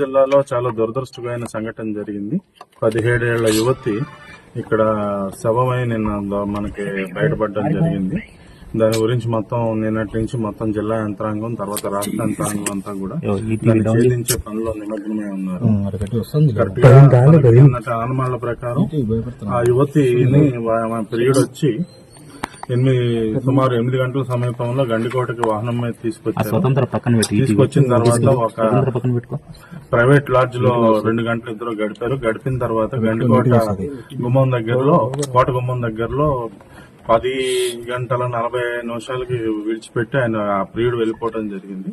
జిల్లాలో చాలా దురదృష్టకరమైన సంఘటన జరిగింది. పదిహేడేళ్ళ యువతి ఇక్కడ శవమై నిన్న మనకి బయటపడడం జరిగింది. దాని గురించి మొత్తం నిన్నటి నుంచి మొత్తం జిల్లా యంత్రాంగం తర్వాత రాష్ట్ర యంత్రాంగం అంతా కూడా దాన్ని ఛేదించే పనిలో నిమగ్నమై ఉన్నారు. అనుమానాల ప్రకారం ఆ యువతిని పీరియడ్ వచ్చి ఎనిమిది సుమారు ఎనిమిది గంటల సమీపంలో గండికోటకి వాహనం మీద తీసుకొచ్చారు. స్వతంత్ర పక్కన తీసుకొచ్చిన తర్వాత ఒక ప్రైవేట్ లాడ్జ్లో రెండు గంటలు ఇద్దరు గడిపారు. గడిపిన తర్వాత గండికోట గుమ్మం దగ్గరలో కోట గుమ్మం దగ్గరలో పది గంటల నలభై నిమిషాలకి విడిచిపెట్టి ఆయన ఆ ప్రియుడు వెళ్ళిపోవడం జరిగింది.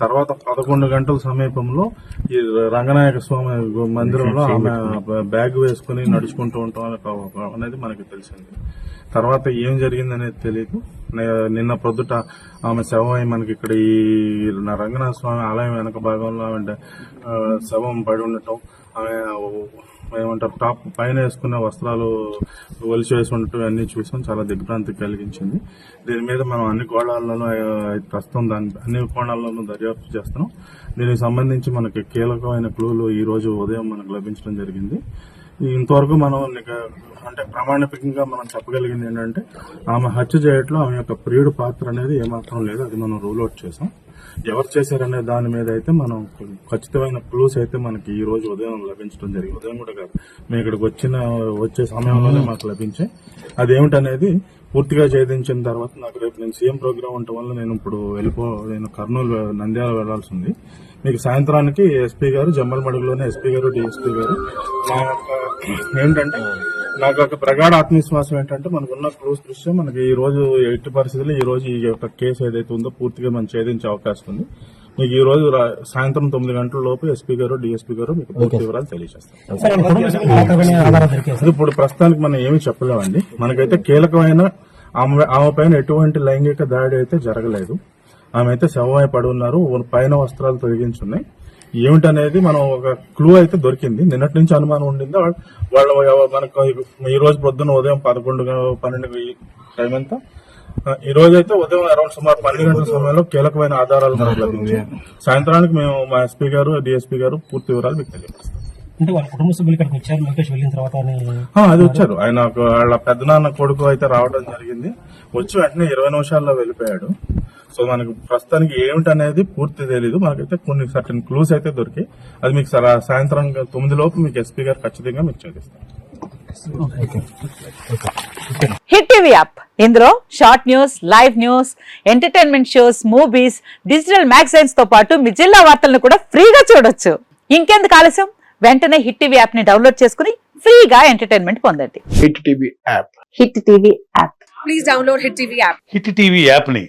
తర్వాత పదకొండు గంటల సమీపంలో ఈ రంగనాయక స్వామి మందిరంలో ఆమె బ్యాగ్ వేసుకుని నడుచుకుంటూ ఉంటాం అనేది మనకి తెలిసింది. తర్వాత ఏం జరిగింది అనేది తెలియదు నిన్న ప్రొద్దుట ఆమె శవం అయి మనకి ఇక్కడ ఈ రంగనాథ స్వామి ఆలయం వెనక భాగంలో ఆమె శవం పడి ఉండటం. ఆమె ఏమంటారు టాప్ పైన వేసుకున్న వస్త్రాలు ఒలిచి వేసి ఉండటం అన్నీ చూసాం. చాలా దిగ్భ్రాంతి కలిగించింది. దీని మీద మనం అన్ని కోణాల్లోనూ ప్రస్తుతం దాని అన్ని కోణాల్లోనూ దర్యాప్తు చేస్తున్నాం. దీనికి సంబంధించి మనకి కీలకమైన క్లూలు ఈ రోజు ఉదయం మనకు లభించడం జరిగింది. ఇంతవరకు మనం అంటే ప్రామాణికంగా మనం చెప్పగలిగింది ఏంటంటే ఆమె హత్య చేయట్లో ఆమె యొక్క ప్రియుడు పాత్ర అనేది ఏమాత్రం లేదు. అది మనం రూల్ అవుట్ చేసాం. ఎవరు చేశారనే దాని మీద అయితే మనం ఖచ్చితమైన క్లూస్ అయితే మనకి ఈ రోజు ఉదయం లభించడం జరిగింది. ఉదయం కూడా కాదు. మేము ఇక్కడికి వచ్చిన వచ్చే సమయంలోనే మాకు లభించాయి అదేమిటనేది పూర్తిగా ఛేదించిన తర్వాత నాకు రేపు నేను సీఎం ప్రోగ్రామ్ ఉండటం వల్ల నేను ఇప్పుడు వెళ్ళిపో నేను కర్నూలు నంద్యాల వెళ్ళాల్సి ఉంది. మీకు సాయంత్రానికి ఎస్పీ గారు జమ్మలమడుగులోనే ఎస్పీ గారు డిఎస్పీ గారు. మా యొక్క ఏంటంటే నాకు ఒక ప్రగాఢ ఆత్మవిశ్వాసం ఏంటంటే మనకున్న క్లూస్ దృష్ట్యా మనకి ఈ రోజు ఎట్టి పరిస్థితుల్లో ఈ రోజు ఈ యొక్క కేసు ఏదైతే ఉందో పూర్తిగా మనం ఛేదించే అవకాశం ఉంది. మీకు ఈ రోజు సాయంత్రం తొమ్మిది గంటల లోపు ఎస్పీ గారు డిఎస్పీ గారు మీకు పూర్తి వివరాలు తెలియజేస్తారు. ఇప్పుడు ప్రస్తుతానికి మనం ఏమీ చెప్పలేమండి. మనకైతే కీలకమైన ఆమె ఆమె పైన ఎటువంటి లైంగిక దాడి అయితే జరగలేదు. ఆమె అయితే శవమై పడి ఉన్నారు. పైన వస్త్రాలు తొలగించున్నాయి. ఏమిటనేది మనం ఒక క్లూ అయితే దొరికింది. నిన్నటి నుంచి అనుమానం ఉండింది? వాళ్ళ- మనకు ఈ రోజు పొద్దున్న ఉదయం పదకొండు పన్నెండు టైం ఎంత? ఈ రోజు అయితే ఉదయం అరౌండ్ సుమారు పన్నెండు గంటల సమయంలో కీలకమైన ఆధారాలు మనకు సాయంత్రానికి మేము మా ఎస్పీ గారు డిఎస్పీ గారు పూర్తి వివరాలు మీకు తెలియజేస్తాం అంటే వాళ్ళ కుటుంబ సభ్యులు ఇక్కడికి వచ్చారు లోకేష్ వెళ్ళిన తర్వాత అని ఆ, అది వచ్చారు. ఆయన ఒక వాళ్ళ పెద్దనాన్న కొడుకు అయితే రావడం జరిగింది. వచ్చి వెంటనే ఇరవై నిమిషాల్లో వెళ్ళిపోయాడు. సో మనకు ప్రస్తుతానికి ఏమిటనేది పూర్తి తెలీదు. మనకైతే కొన్ని సర్టన్ క్లూస్ అయితే దొరికి అది మీకు సరా- సాయంత్రం తొమ్మిది లోపు మీకు ఎస్పీ గారు ఖచ్చితంగా మీకు చేస్తాం హిట్ టీవీ యాప్. ఇందులో short news live news entertainment shows movies digital మ్యాగజైన్స్తో పాటు మీ జిల్లా వార్తలను కూడా ఫ్రీగా చూడొచ్చు. ఇంకెందుకు ఆలస్యం? వెంటనే హిట్ టీవీ యాప్ని డౌన్లోడ్ చేసుకుని ఫ్రీగా ఎంటర్టైన్మెంట్ పొందండి. Hit TV app. Hit TV app. Hit TV యాప్ని